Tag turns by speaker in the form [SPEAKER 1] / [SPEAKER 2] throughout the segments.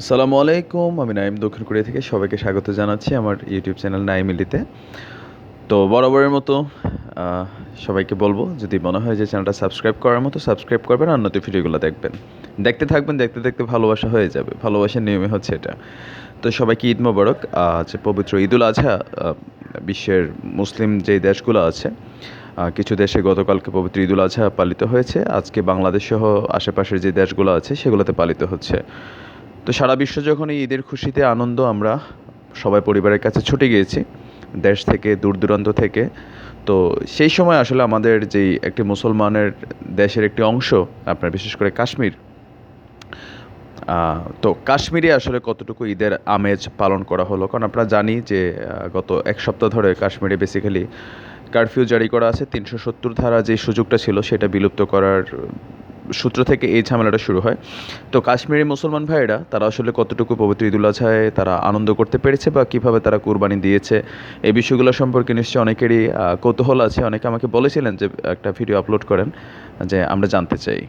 [SPEAKER 1] আসসালামু আলাইকুম, আমি নাইম দক্ষিণ কোরিয়া থেকে সবাইকে স্বাগত জানাচ্ছি আমার ইউটিউব চ্যানেল নাইম ইলিতে। তো বরাবরের মতো সবাইকে বলব, যদি মনে হয় যে চ্যানেলটা সাবস্ক্রাইব করার মতো, সাবস্ক্রাইব করবেন আর নতুন ভিডিওগুলো দেখবেন। দেখতে থাকবেন, দেখতে দেখতে ভালোবাসা হয়ে যাবে, ভালোবাসার নিয়মে হচ্ছে এটা। তো সবাইকে ঈদ মোবারক, আজ পবিত্র ঈদুল আজহা বিশ্বের মুসলিম যে দেশগুলো আছে কিছু দেশে গতকালকে পবিত্র ঈদুল আজহা পালিত হয়েছে, আজকে বাংলাদেশ সহ আশেপাশের যে দেশগুলো আছে, সেগুলোতে পালিত হচ্ছে। তো সারা বিশ্ব যখন এই ঈদের খুশিতে আনন্দ আমরা সবাই পরিবারের কাছে ছুটে গিয়েছি, দেশ থেকে দূর দূরান্ত থেকে, তো সেই সময় আসলে আমাদের যেই একটি মুসলমানের দেশের একটি অংশ, আপনার বিশেষ করে কাশ্মীর তো কাশ্মীরে আসলে কতটুকু ঈদের আমেজ পালন করা হলো? কারণ আপনারা জানি যে গত এক সপ্তাহ ধরে কাশ্মীরে বেসিক্যালি কারফিউ জারি করা আছে, তিনশো সত্তর ধারা যে সুযোগটা ছিল সেটা বিলুপ্ত করার সূত্র থেকে এই ঝামেলাটা শুরু হয়। তো কাশ্মীরি মুসলমান ভাইয়েরা, তারা আসলে কতটুকু পবিত্র ঈদুল আজহায় তারা আনন্দ করতে পেরেছে বা কীভাবে তারা কুরবানি দিয়েছে, এই বিষয়গুলো সম্পর্কে নিশ্চয়ই অনেকেরই কৌতূহল আছে। অনেকে আমাকে বলেছিলেন যে একটা ভিডিও আপলোড করেন, যে আমরা জানতে চাই।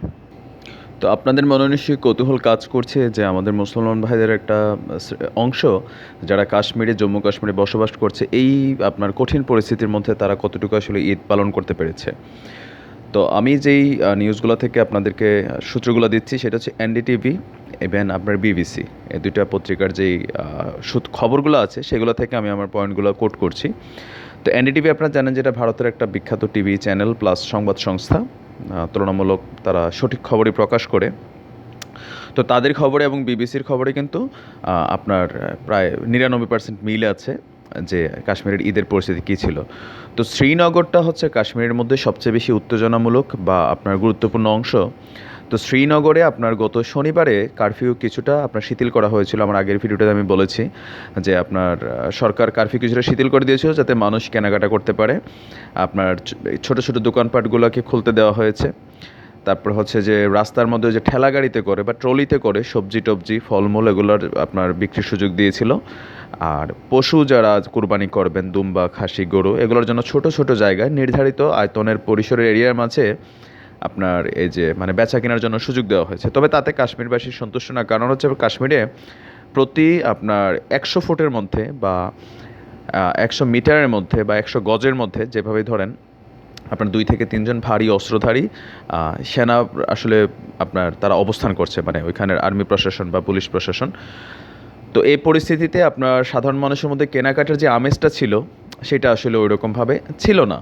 [SPEAKER 1] তো আপনাদের মনে নিশ্চয়ই কৌতূহল কাজ করছে যে আমাদের মুসলমান ভাইদের একটা অংশ যারা কাশ্মীরে, জম্মু কাশ্মীরে বসবাস করছে, এই আপনার কঠিন পরিস্থিতির মধ্যে তারা কতটুকু আসলে ঈদ পালন করতে পেরেছে? তো আমি যেই নিউজগুলো থেকে আপনাদেরকে সূত্রগুলো দিচ্ছি, সেটা হচ্ছে এনডিটিভি ইভেন আপনার বিবিসি এই দুইটা পত্রিকার যেই খবরগুলো আছে, সেগুলো থেকে আমি আমার পয়েন্টগুলো কোট করছি। তো এনডিটিভি আপনারা জানেন যেটা ভারতের একটা বিখ্যাত টিভি চ্যানেল প্লাস সংবাদ সংস্থা তুলনামূলক তারা সঠিক খবরই প্রকাশ করে। তো তাদের খবরে এবং বিবিসির খবরে কিন্তু আপনার প্রায় নিরানব্বই পার্সেন্ট মিল আছে। যে কাশ্মীরের ঈদের পরিস্থিতি কী ছিল? তো শ্রীনগরটা হচ্ছে কাশ্মীরের মধ্যে সবচেয়ে বেশি উত্তেজনামূলক বা আপনার গুরুত্বপূর্ণ অংশ। তো শ্রীনগরে আপনার গত শনিবারে কারফিউ কিছুটা আপনার শিথিল করা হয়েছিল। আমার আগের ভিডিওটাতে আমি বলেছি যে আপনার সরকার কারফিউ কিছুটা শিথিল করে দিয়েছিল যাতে মানুষ কেনাকাটা করতে পারে। আপনার ছোট ছোট দোকানপাটগুলোকে খুলতে দেওয়া হয়েছে। তারপর হচ্ছে যে রাস্তার মধ্যে যে ঠেলা গাড়িতে করে বা ট্রলিতে করে সবজি টবজি, ফলমূল এগুলোর আপনার বিক্রির সুযোগ দিয়েছিল। আর পশু যারা কুরবানি করবেন, দুম্বা, খাসি, গরু, এগুলোর জন্য ছোট ছোট জায়গায় নির্ধারিত আয়তনের পরিসরের এরিয়ার মাঝে আপনার এই যে মানে বেচা কেনার জন্য সুযোগ দেওয়া হয়েছে। তবে তাতে কাশ্মীরবাসী সন্তুষ্ট না। কারণ হচ্ছে কাশ্মীরে প্রতি আপনার একশো ফুটের মধ্যে বা একশো মিটারের মধ্যে বা একশো গজের মধ্যে যেভাবে ধরেন, আপনার দুই থেকে তিনজন ভারী অস্ত্রধারী সেনা আসলে আপনার তারা অবস্থান করছে। মানে ওইখানের আর্মি প্রশাসন বা পুলিশ প্রশাসন। তো এই পরিস্থিতিতে আপনার সাধারণ মানুষের মধ্যে কেনাকাটার যে আমেজটা ছিল, সেটা আসলে ওই রকমভাবে ছিল না।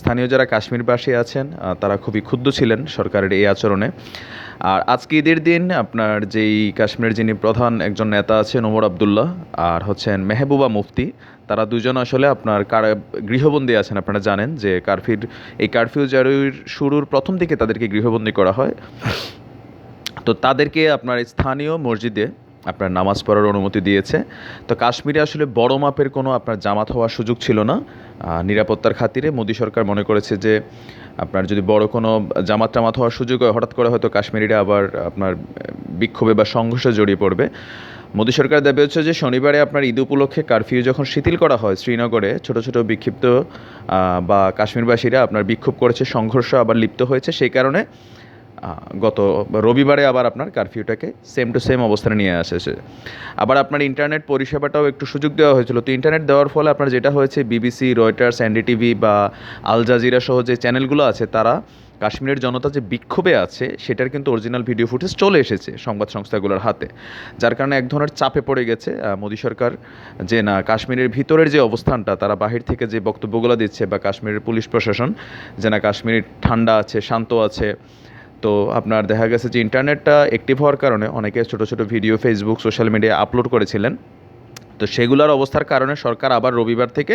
[SPEAKER 1] স্থানীয় যারা কাশ্মীরবাসী আছেন তারা খুবই ক্ষুব্ধ ছিলেন সরকারের এই আচরণে। আর আজকে ঈদের দিন আপনার যেই কাশ্মীরের যিনি প্রধান একজন নেতা আছেন, ওমর আবদুল্লাহ, আর হচ্ছেন মেহবুবা মুফতি, তারা দুজন আসলে আপনার কার, গৃহবন্দী আছেন আপনারা জানেন যে কারফির এই কারফিউ জারির শুরুর প্রথম দিকে তাদেরকে গৃহবন্দী করা হয়। তো তাদেরকে আপনার স্থানীয় মসজিদে আপনার নামাজ পড়ার অনুমতি দিয়েছে। তো কাশ্মীরে আসলে বড় মাপের কোনো আপনার জামাত হওয়ার সুযোগ ছিল না। নিরাপত্তার খাতিরে মোদী সরকার মনে করেছে যে, আপনার যদি বড় কোনো জামাত টামাত হওয়ার সুযোগ হয়, হঠাৎ করে হয়তো কাশ্মীরিরা আবার আপনার বিক্ষোভে বা সংঘর্ষে জড়িয়ে পড়বে। মোদী সরকার দাবি হচ্ছে যে, শনিবারে আপনার ঈদ উপলক্ষে কারফিউ যখন শিথিল করা হয় শ্রীনগরে, ছোট ছোট বিক্ষিপ্ত বা কাশ্মীরবাসীরা আপনার বিক্ষোভ করেছে, সংঘর্ষ আবার লিপ্ত হয়েছে। সেই কারণে গত রবিবারে আবার আপনার কারফিউটাকে সেম টু সেম অবস্থানে নিয়ে আসেছে আবার আপনার ইন্টারনেট পরিষেবাটাও একটু সুযোগ দেওয়া হয়েছিল। তো ইন্টারনেট দেওয়ার ফলে আপনার যেটা হয়েছে বিবিসি রয়টার্স এনডিটিভি বা আল জাজিরা সহ যে চ্যানেলগুলো আছে, তারা কাশ্মীরের জনতা যে বিক্ষোভে আছে, সেটার কিন্তু অরিজিনাল ভিডিও ফুটেজ চলে এসেছে সংবাদ সংস্থাগুলোর হাতে। যার কারণে এক ধরনের চাপে পড়ে গেছে মোদী সরকার যে না, কাশ্মীরের ভিতরের যে অবস্থানটা, তারা বাহির থেকে যে বক্তব্যগুলো দিচ্ছে বা কাশ্মীরের পুলিশ প্রশাসন যে না, কাশ্মীর ঠান্ডা আছে, শান্ত আছে তো আপনার দেখা গেছে যে ইন্টারনেটটা অ্যাক্টিভ হওয়ার কারণে অনেকে ছোটো ছোটো video Facebook social media upload করেছিলেন। তো সেগুলোর অবস্থার কারণে সরকার আবার রবিবার থেকে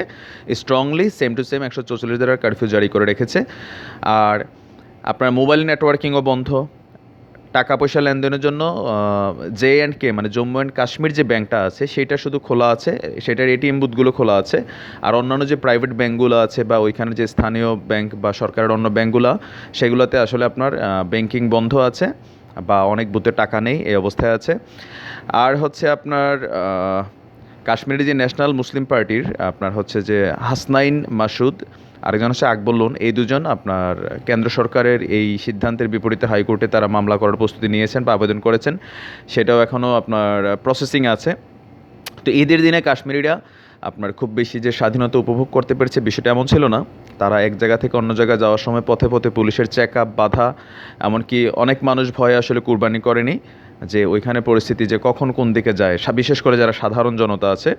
[SPEAKER 1] স্ট্রংলি সেম টু সেম একশো চৌচল্লিশ ধারার কারফিউ জারি করে রেখেছে। আর আপনার মোবাইল নেটওয়ার্কিংও বন্ধ। টাকা পয়সা লেনদেনের জন্য জে অ্যান্ড কে মানে জম্মু অ্যান্ড কাশ্মীর যে ব্যাংকটা আছে সেটা শুধু খোলা আছে, সেটার এটিএম বুথগুলো খোলা আছে, আর অন্যান্য যে প্রাইভেট ব্যাঙ্কগুলো আছে বা ওইখানে যে স্থানীয় ব্যাংক বা সরকারের অন্য ব্যাঙ্কগুলো সেগুলোতে আসলে আপনার ব্যাংকিং বন্ধ আছে, বা অনেক বুথে টাকা নেই, এই অবস্থায় আছে। আর হচ্ছে আপনার কাশ্মীরের যে ন্যাশনাল মুসলিম পার্টির আপনার হচ্ছে যে হাসনাইন মাসুদ আরেকজন হচ্ছে আকবর লোন। এই দুজন আপনার কেন্দ্র সরকারের এই সিদ্ধান্তের বিপরীতে হাইকোর্টে তারা মামলা করার প্রস্তুতি নিয়েছেন বা আবেদন করেছেন। সেটাও এখনও আপনার প্রসেসিং আছে। তো ঈদের দিনে কাশ্মীরিরা আপনার খুব বেশি যে স্বাধীনতা উপভোগ করতে পেরেছে বিষয়টা এমন ছিল না। তারা এক জায়গা থেকে অন্য জায়গায় যাওয়ার সময় পথে পথে পুলিশের চেক আপ বাধা, এমনকি অনেক মানুষ ভয়ে আসলে কুরবানি করেনি যে ওইখানে পরিস্থিতি যে কখন কোন দিকে যায়। বিশেষ করে যারা সাধারণ জনতা আছে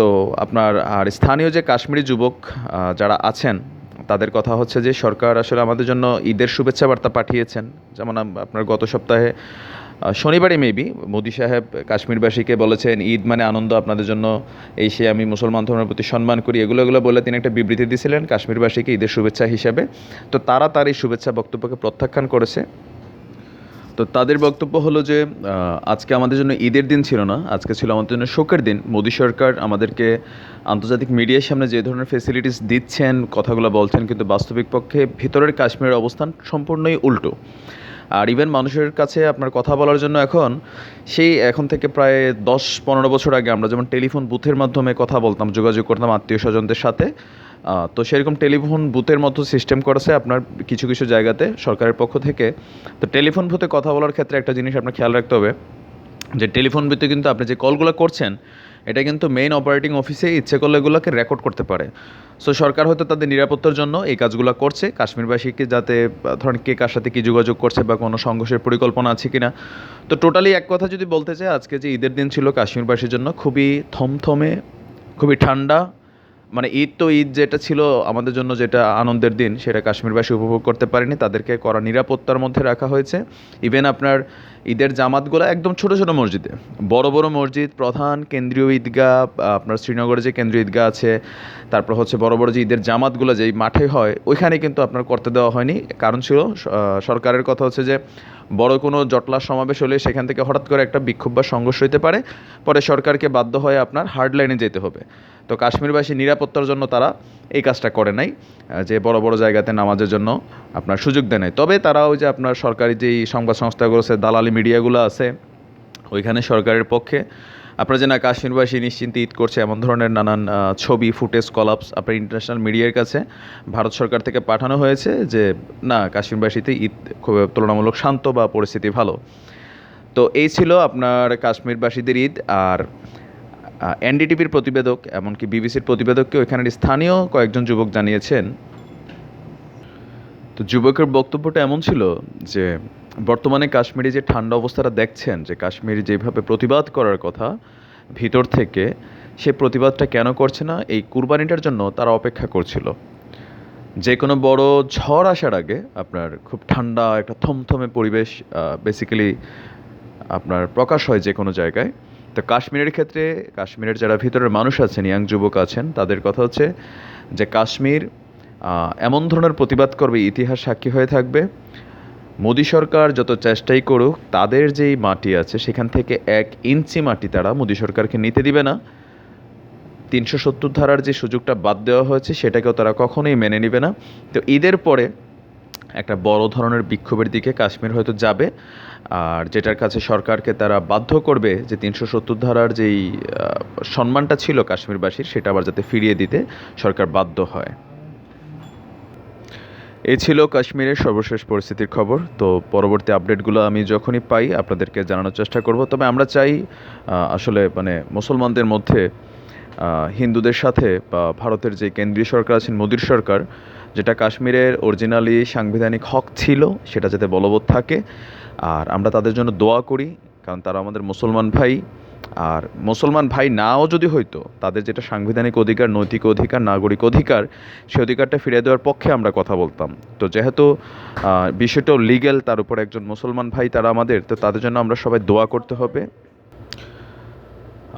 [SPEAKER 1] তো আপনার, আর স্থানীয় যে কাশ্মীরি যুবক যারা আছেন, তাদের কথা হচ্ছে যে সরকার আসলে আমাদের জন্য ঈদের শুভেচ্ছা বার্তা পাঠিয়েছেন। যেমন আপনার গত সপ্তাহে শনিবারই মেবি মোদি সাহেব কাশ্মীরবাসীকে বলেছেন, ঈদ মানে আনন্দ, আপনাদের জন্য এই সে আমি মুসলমান ধর্মের প্রতি সম্মান করি। এগুলো এগুলো বলে তিনি একটা বিবৃতি দিয়েছিলেন কাশ্মীরবাসীকে ঈদের শুভেচ্ছা হিসাবে। তো তারা তার এই শুভেচ্ছা বক্তব্যকে প্রত্যাখ্যান করেছে। তো তাদের বক্তব্য হলো যে আজকে আমাদের জন্য ঈদের দিন ছিল না, আজকে ছিল আমাদের জন্য শোকের দিন। মোদী সরকার আমাদেরকে আন্তর্জাতিক মিডিয়ার সামনে যে ধরনের ফেসিলিটিস দিচ্ছেন, কথাগুলো বলছেন, কিন্তু বাস্তবিক পক্ষে ভিতরের কাশ্মীরের অবস্থান সম্পূর্ণই উল্টো। আর ইভেন মানুষের কাছে আপনার কথা বলার জন্য এখন, সেই এখন থেকে প্রায় দশ পনেরো বছর আগে আমরা যেমন টেলিফোন বুথের মাধ্যমে কথা বলতাম, যোগাযোগ করতাম, আত্মীয় স্বজনদের সাথে তো সেরকম টেলিফোন বুথের মতো সিস্টেম করেছে আপনার কিছু কিছু জায়গাতে সরকারের পক্ষ থেকে। তো টেলিফোন বুথে কথা বলার ক্ষেত্রে একটা জিনিস আপনার খেয়াল রাখতে হবে, যে টেলিফোন বুথে কিন্তু আপনি যে কলগুলো করছেন, এটা কিন্তু মেইন অপারেটিং অফিসে ইচ্ছে করলে এগুলোকে রেকর্ড করতে পারে। সো সরকার হয়তো তাদের নিরাপত্তার জন্য এই কাজগুলো করছে, কাশ্মীরবাসীকে যাতে ধরেন কে কার সাথে কী যোগাযোগ করছে বা কোনো সংঘর্ষের পরিকল্পনা আছে কিনা। তো টোটালি এক কথা যদি বলতে চাই, আজকে যে ঈদের দিন ছিল কাশ্মীরবাসীর জন্য খুবই থমথমে, খুবই ঠান্ডা মানে ঈদ তো ঈদ যেটা ছিল আমাদের জন্য যেটা আনন্দের দিন, সেটা কাশ্মীরবাসী উপভোগ করতে পারেনি। তাদেরকে করা নিরাপত্তার মধ্যে রাখা হয়েছে। ইভেন আপনার ঈদের জামাতগুলো একদম ছোট ছোট মসজিদে। বড় বড় মসজিদ, প্রধান কেন্দ্রীয় ঈদগাহ, আপনার শ্রীনগরে যে কেন্দ্রীয় ঈদগাহ আছে, তারপর হচ্ছে বড় বড় যে ঈদের জামাতগুলো যেই মাঠে হয়, ওইখানে কিন্তু আপনার করতে দেওয়া হয়নি। কারণ ছিল সরকারের কথা হচ্ছে যে, বড় কোনো জটলা সমাবেশ হলে সেখান থেকে হঠাৎ করে একটা বিক্ষোভ বা সংঘর্ষ হতে পারে। পরে সরকারকে বাধ্য হয়ে আপনার হার্ড লাইনে যেতে হবে। তো কাশ্মীরবাসী নিরাপত্তার জন্য তারা এই কাজটা করে নাই যে বড় বড় জায়গাতে নামাজের জন্য আপনার সুযোগ দেয় নাই। তবে তারা ওই যে আপনার সরকারি যেই সংবাদ সংস্থাগুলো আছে, দালালি মিডিয়াগুলো আছে, ওইখানে সরকারের পক্ষে আপনারা যে না কাশ্মীরবাসী নিশ্চিন্তে ঈদ করছে এমন ধরনের নানান ছবি, ফুটেজ, কলাপস আপনার ইন্টারন্যাশনাল মিডিয়ার কাছে ভারত সরকার থেকে পাঠানো হয়েছে যে, না কাশ্মীরবাসীতে ঈদ খুব তুলনামূলক শান্ত বা পরিস্থিতি ভালো। তো এই ছিল আপনার কাশ্মীরবাসীদের ঈদ। আর এনডিটিভির প্রতিবেদক এমনকি বিবিসির প্রতিবেদককে ওইখানের স্থানীয় কয়েকজন যুবক জানিয়েছেন। তো যুবকের বক্তব্যটা এমন ছিল যে, বর্তমানে কাশ্মীরে যে ঠান্ডা অবস্থাটা দেখছেন, যে কাশ্মীর যেভাবে প্রতিবাদ করার কথা ভিতর থেকে, সে প্রতিবাদটা কেন করছে না, এই কুরবানিটার জন্য তারা অপেক্ষা করছিল। যে কোনো বড় ঝড় আসার আগে আপনার খুব ঠান্ডা একটা থমথমে পরিবেশ বেসিক্যালি আপনার প্রকাশ হয় যে কোনো জায়গায়। তো কাশ্মীরের ক্ষেত্রে, কাশ্মীরের যারা ভিতরের মানুষ আছেন, ইয়াং যুবক আছেন, তাদের কথা হচ্ছে যে কাশ্মীর এমন ধরনের প্রতিবাদ করবে, ইতিহাস সাক্ষী হয়ে থাকবে। মোদী সরকার যত চেষ্টাই করুক, তাদের যেই মাটি আছে, সেখান থেকে এক ইঞ্চি মাটি তারা মোদী সরকারকে নিতে দিবে না। তিনশো সত্তর ধারার যে সুযোগটা বাদ দেওয়া হয়েছে, সেটাকেও তারা কখনোই মেনে নেবে না। তো ঈদের পরে একটা বড় ধরনের বিক্ষোভের দিকে কাশ্মীর হয়তো যাবে, আর যেটার কাছে সরকারকে তারা বাধ্য করবে যে তিনশো সত্তর ধারার যেই সম্মানটা ছিল কাশ্মীরবাসীর, সেটা আবার যাতে ফিরিয়ে দিতে সরকার বাধ্য হয়। এই ছিল কাশ্মীরের সর্বশেষ পরিস্থিতির খবর। তো পরবর্তী আপডেটগুলো আমি যখনই পাই, আপনাদেরকে জানানোর চেষ্টা করব। তবে আমরা চাই আসলে মানে মুসলমানদের মধ্যে হিন্দুদের সাথে বা ভারতের যে কেন্দ্রীয় সরকার আছেন, মোদীর সরকার যেটা কাশ্মীরের অরিজিনালি সাংবিধানিক হক ছিল, সেটা যাতে বলবৎ থাকে। আর আমরা তাদের জন্য দোয়া করি, কারণ তারা আমাদের মুসলমান ভাই। আর মুসলমান ভাই নাও যদি হইতো, তাদের যেটা সাংবিধানিক অধিকার, নৈতিক অধিকার, নাগরিক অধিকার, সে অধিকারটা ফিরিয়ে দেওয়ার পক্ষে আমরা কথা বলতাম। তো যেহেতু বিষয়টাও লিগ্যাল তার উপর একজন মুসলমান ভাই তারা আমাদের, তো তাদের জন্য আমরা সবাই দোয়া করতে হবে।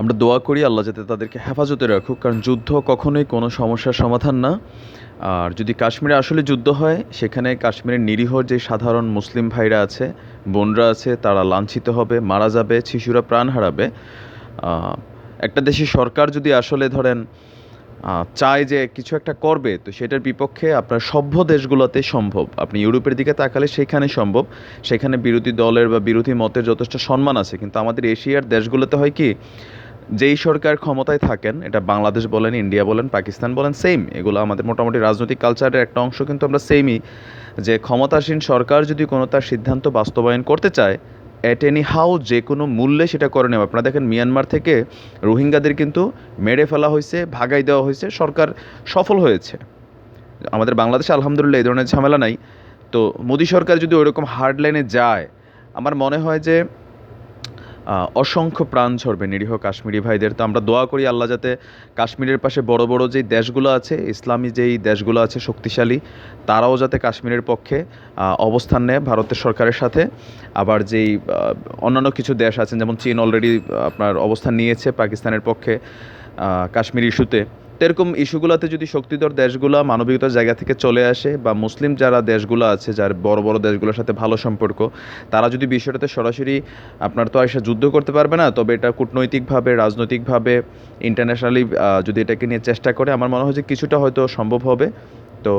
[SPEAKER 1] আমরা দোয়া করি, আল্লাহ যাতে তাদেরকে হেফাজতে রাখুক, কারণ যুদ্ধ কখনোই কোনো সমস্যার সমাধান না। আর যদি কাশ্মীরে আসলে যুদ্ধ হয়, সেখানে কাশ্মীরের নিরীহ যে সাধারণ মুসলিম ভাইরা আছে, বোনরা আছে, তারা লাঞ্ছিত হবে, মারা যাবে, শিশুরা প্রাণ হারাবে। একটা দেশের সরকার যদি আসলে ধরেন চায় যে কিছু একটা করবে, তো সেটার বিপক্ষে আপনার সভ্য দেশগুলোতে সম্ভব। আপনি ইউরোপের দিকে তাকালে সেখানে সম্ভব। সেখানে বিরোধী দলের বা বিরোধী মতের যথেষ্ট সম্মান আছে। কিন্তু আমাদের এশিয়ার দেশগুলোতে হয় কি যেই সরকার ক্ষমতায় থাকেন, এটা বাংলাদেশ বলেন, ইন্ডিয়া বলেন, পাকিস্তান বলেন সেম এগুলো আমাদের মোটামুটি রাজনৈতিক কালচারের একটা অংশ, কিন্তু আমরা সেমই যে ক্ষমতাসীন সরকার যদি কোনো তার সিদ্ধান্ত বাস্তবায়ন করতে চায় অ্যাট এনি হাউ যে কোনো মূল্যে সেটা করে নেবে। আপনারা দেখেন মিয়ানমার থেকে রোহিঙ্গাদের কিন্তু মেরে ফেলা হয়েছে, ভাগাই দেওয়া হয়েছে, সরকার সফল হয়েছে। আমাদের বাংলাদেশে আলহামদুলিল্লাহ এই ধরনের ঝামেলা নাই। তো মোদী সরকার যদি ওইরকম হার্ড লাইনে যায়, আমার মনে হয় যে অসংখ্য প্রাণ ঝরবে নিরীহ কাশ্মীরি ভাইদের। তো আমরা দোয়া করি আল্লাহ যাতে কাশ্মীরের পাশে বড় বড় যেই দেশগুলো আছে, ইসলামী যেই দেশগুলো আছে শক্তিশালী, তারাও যাতে কাশ্মীরের পক্ষে অবস্থান নেয় ভারতের সরকারের সাথে। আবার যেই অন্যান্য কিছু দেশ আছেন, যেমন চীন অলরেডি আপনার অবস্থান নিয়েছে, পাকিস্তানের পক্ষে। কাশ্মীর ইস্যুতে। তো এরকম ইস্যুগুলোতে যদি শক্তিধর দেশগুলো মানবিকতার জায়গা থেকে চলে আসে বা মুসলিম যারা দেশগুলো আছে, যার বড় বড় দেশগুলোর সাথে ভালো সম্পর্ক, তারা যদি বিষয়টাতে সরাসরি আপনার তো এসে যুদ্ধ করতে পারবে না, তবে এটা কূটনৈতিকভাবে, রাজনৈতিকভাবে ইন্টারন্যাশনালি যদি এটাকে নিয়ে চেষ্টা করে, আমার মনে হয় যে কিছুটা হয়তো সম্ভব হবে। তো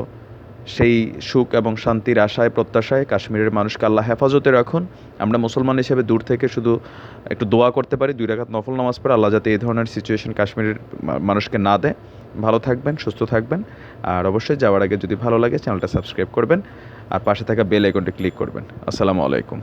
[SPEAKER 1] সেই সুখ এবং শান্তির আশায়, প্রত্যাশায় কাশ্মীরের মানুষকে আল্লাহ হেফাজতে রাখুন। আমরা মুসলমান হিসেবে দূর থেকে শুধু একটু দোয়া করতে পারি, দুই রাখাত নফল নামাজ পড়ে আল্লাহ যাতে এই ধরনের সিচুয়েশন কাশ্মীরের মানুষকে না দেয়। ভালো থাকবেন, সুস্থ থাকবেন। আর অবশ্যই যাওয়ার আগে যদি ভালো লাগে, চ্যানেলটা সাবস্ক্রাইব করবেন। আর পাশে থাকা বেল আইকনটি ক্লিক করবেন। আসসালামু আলাইকুম।